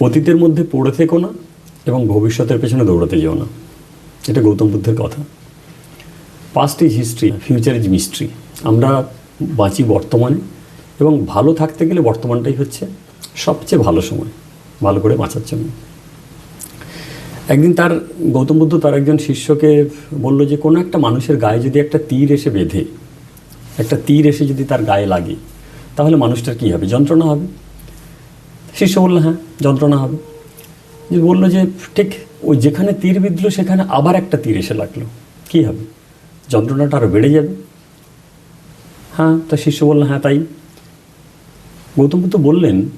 অতীতের মধ্যে পড়ে থেকো না এবং ভবিষ্যতের পেছনে দৌড়াতে যেও না। এটা গৌতম বুদ্ধের কথা। Past is history future is mystery আমরা বাঁচি বর্তমানে এবং ভালো থাকতে গেলে বর্তমানটাই হচ্ছে সবচেয়ে ভালো সময়, ভালো করে বাঁচার জন্য। একদিন তার, গৌতম বুদ্ধ তার একজন শিষ্যকে বলল যে, কোনো একটা মানুষের গায়ে যদি একটা তীর এসে বেঁধে, একটা তীর এসে যদি তার গায়ে লাগে, তাহলে মানুষটার কী হবে? যন্ত্রণা হবে। শিষ্য বলল হ্যাঁ যন্ত্রণা হবে। যে বলল যে, ঠিক, ওই যেখানে তীর বিঁধলো, সেখানে আবার একটা তীর এসে লাগল। কী হবে? যন্ত্রণাটা আরও বেড়ে যাবে? হ্যাঁ তা শিষ্য বলল হ্যাঁ তাই। গৌতম বুদ্ধ বললেন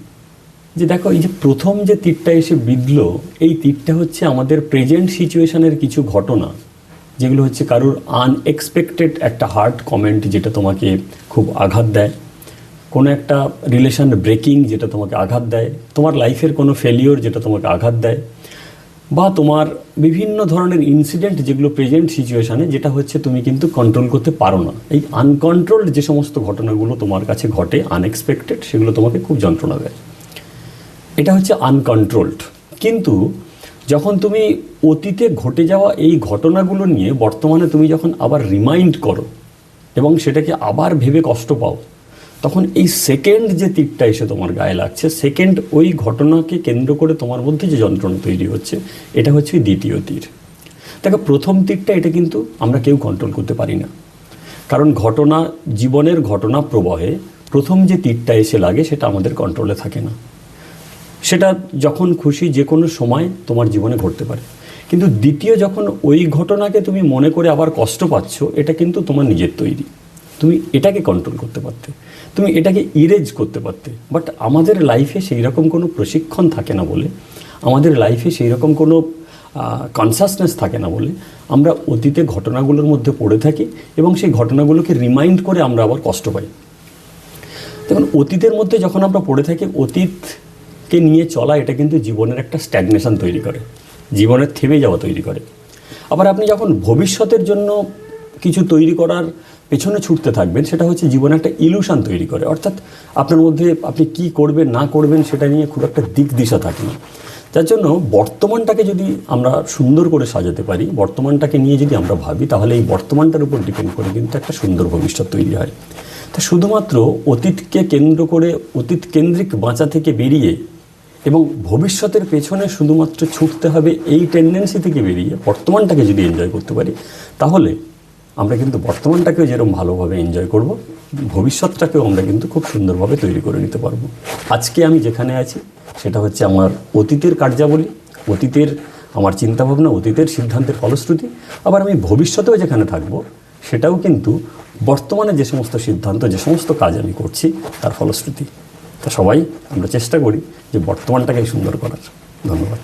যে, দেখো, এই যে প্রথম যে তীরটা এসে বিঁধলো, এই তীরটা হচ্ছে আমাদের প্রেজেন্ট সিচুয়েশনের কিছু ঘটনা, যেগুলো হচ্ছে কারোর আনএক্সপেক্টেড একটা হার্ট কমেন্ট যেটা তোমাকে খুব আঘাত দেয়। কোনো একটা রিলেশন ব্রেকিং যেটা তোমাকে আঘাত দেয়, তোমার লাইফের কোনো ফেলিওর যেটা তোমাকে আঘাত দেয়, বা তোমার বিভিন্ন ধরনের ইনসিডেন্ট যেগুলো প্রেজেন্ট সিচুয়েশানে যেটা হচ্ছে তুমি কিন্তু কন্ট্রোল করতে পারো না। এই আনকন্ট্রোলড যে সমস্ত ঘটনাগুলো তোমার কাছে ঘটে আনএক্সপেক্টেড সেগুলো তোমাকে খুব যন্ত্রণা দেয়। এটা হচ্ছে আনকন্ট্রোলড কিন্তু যখন তুমি অতীতে ঘটে যাওয়া এই ঘটনাগুলো নিয়ে বর্তমানে তুমি যখন আবার রিমাইন্ড করো, এবং সেটাকে আবার ভেবে কষ্ট পাও তখন এই সেকেন্ড যে তীরটা এসে তোমার গায়ে লাগছে সেকেন্ড ওই ঘটনাকে কেন্দ্র করে তোমার মধ্যে যে যন্ত্রণা তৈরি হচ্ছে, এটা হচ্ছে ওই দ্বিতীয় তীর। দেখো, প্রথম তীরটা এটা কিন্তু আমরা কেউ কন্ট্রোল করতে পারি না। কারণ ঘটনা, জীবনের ঘটনা প্রবাহে প্রথম যে তীরটা এসে লাগে, সেটা আমাদের কন্ট্রোলে থাকে না। সেটা যখন খুশি যে কোনো সময় তোমার জীবনে ঘটতে পারে। কিন্তু দ্বিতীয় যখন ওই ঘটনাকে তুমি মনে করে আবার কষ্ট পাচ্ছ, এটা কিন্তু তোমার নিজের তৈরি। তুমি এটাকে কন্ট্রোল করতে পারতে, তুমি এটাকে ইরেজ করতে পারতে। বাট আমাদের লাইফে সেই রকম কোনো প্রশিক্ষণ থাকে না বলে, আমাদের লাইফে সেই রকম কোনো কনসাসনেস থাকে না বলে আমরা অতীতে ঘটনাগুলোর মধ্যে পড়ে থাকি এবং সেই ঘটনাগুলোকে রিমাইন্ড করে আমরা আবার কষ্ট পাই। দেখুন, অতীতের মধ্যে যখন আমরা পড়ে থাকি, অতীতকে নিয়ে চলা এটা কিন্তু জীবনের একটা স্ট্যাগনেশন তৈরি করে, জীবনের থেমে যাওয়া তৈরি করে। আবার আপনি যখন ভবিষ্যতের জন্য কিছু তৈরি করার পেছনে ছুটতে থাকবেন, সেটা হচ্ছে জীবনে একটা ইলুশন তৈরি করে। অর্থাৎ আপনার মধ্যে আপনি কি করবেন, না করবেন, সেটা নিয়ে খুব একটা দিক দিশা থাকে না। যার জন্য বর্তমানটাকে যদি আমরা সুন্দর করে সাজাতে পারি, বর্তমানটাকে নিয়ে যদি আমরা ভাবি, তাহলে এই বর্তমানটার উপর ডিপেন্ড করে কিন্তু একটা সুন্দর ভবিষ্যৎ তৈরি হয়। তা শুধুমাত্র অতীতকে কেন্দ্র করে, অতীত কেন্দ্রিক বাঁচা থেকে বেরিয়ে এবং ভবিষ্যতের পেছনে শুধুমাত্র ছুটতে হবে, এই টেন্ডেন্সি থেকে বেরিয়ে বর্তমানটাকে যদি এনজয় করতে পারি, তাহলে আমরা কিন্তু বর্তমানটাকেও যেরকম ভালোভাবে এনজয় করব, ভবিষ্যৎটাকেও আমরা কিন্তু খুব সুন্দরভাবে তৈরি করে নিতে পারব। আজকে আমি যেখানে আছি, সেটা হচ্ছে আমার অতীতের কার্যাবলী, অতীতের আমার চিন্তাভাবনা, অতীতের সিদ্ধান্তের ফলশ্রুতি। আবার আমি ভবিষ্যতেও যেখানে থাকব, সেটাও কিন্তু বর্তমানে যে সমস্ত সিদ্ধান্ত, যে সমস্ত কাজ আমি করছি, তার ফলশ্রুতি। তা সবাই আমরা চেষ্টা করি যে বর্তমানটাকে সুন্দর করার। ধন্যবাদ।